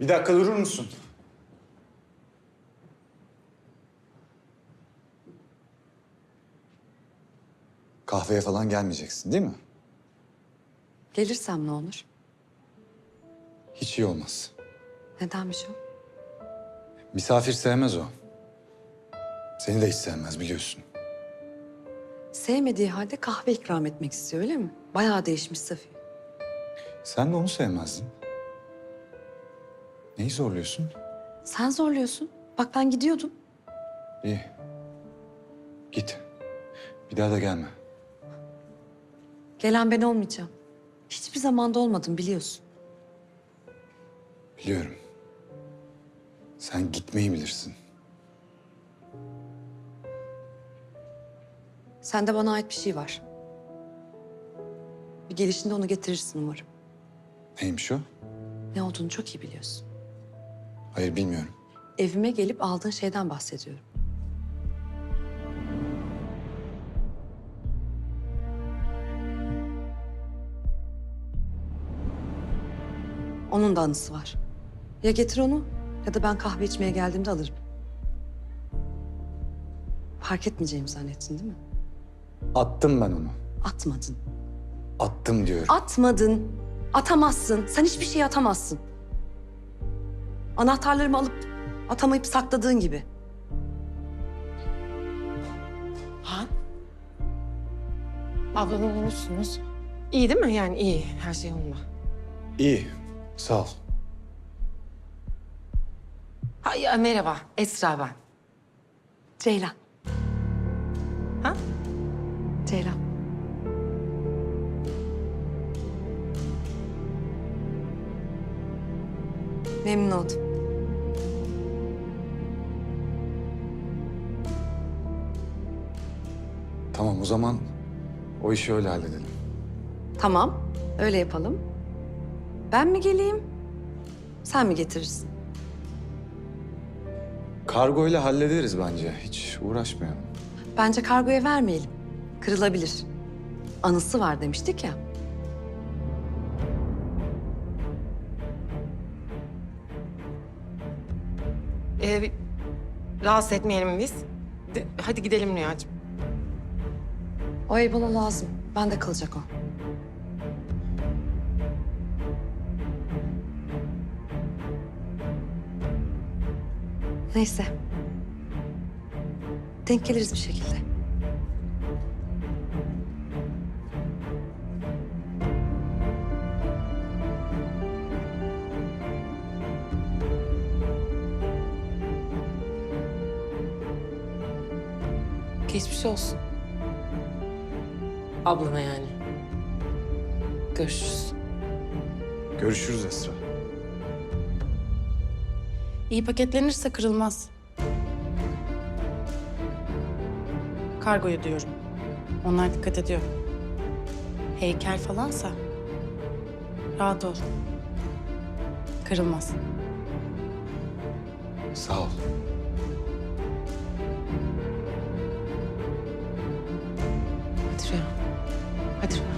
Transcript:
Bir dakika durur musun? Kahveye falan gelmeyeceksin değil mi? Gelirsem ne olur? Hiç iyi olmaz. Nedenmiş o? Misafir sevmez o. Seni de hiç sevmez biliyorsun. Sevmediği halde kahve ikram etmek istiyor öyle mi? Bayağı değişmiş Safiye. Sen de onu sevmezdin. Neyi zorluyorsun? Sen zorluyorsun. Bak ben gidiyordum. İyi. Git. Bir daha da gelme. Gelen ben olmayacağım. Hiçbir zamanda olmadım biliyorsun. Biliyorum. Sen gitmeyi bilirsin. Sende bana ait bir şey var. Bir gelişinde onu getirirsin umarım. Neymiş o? Ne olduğunu çok iyi biliyorsun. Hayır bilmiyorum. Evime gelip aldığın şeyden bahsediyorum. Onun da anısı var. Ya getir onu ya da ben kahve içmeye geldiğimde alırım. Fark etmeyeceğimi zannettin değil mi? Attım ben onu. Atmadın. Attım diyorum. Atmadın. Atamazsın. Sen hiçbir şey atamazsın. Anahtarlarımı alıp atamayıp sakladığın gibi. Han? Ablanı bulmuşsunuz. İyi değil mi? Yani iyi. Her şey yolunda. İyi. Sağ ol. Ha, ya, merhaba. Esra ben. Ceylan. Ha? Ceylan. Memnun oldum. Tamam o zaman o işi öyle halledelim. Tamam, öyle yapalım. Ben mi geleyim, sen mi getirirsin? Kargo ile hallederiz bence. Hiç uğraşmayalım. Bence kargoya vermeyelim. Kırılabilir. Anısı var demiştik ya. Ee, rahatsız etmeyelim biz. De- hadi gidelim Rüyacığım. O ev bana lazım. Bende kalacak o. Neyse. Denk geliriz bir şekilde. Geçmiş olsun. Ablana yani. Görüşürüz. Görüşürüz Esra. İyi paketlenirse kırılmaz. Kargoyu diyorum. Onlar dikkat ediyor. Heykel falansa rahat ol. Kırılmaz. Sağ ol. It's.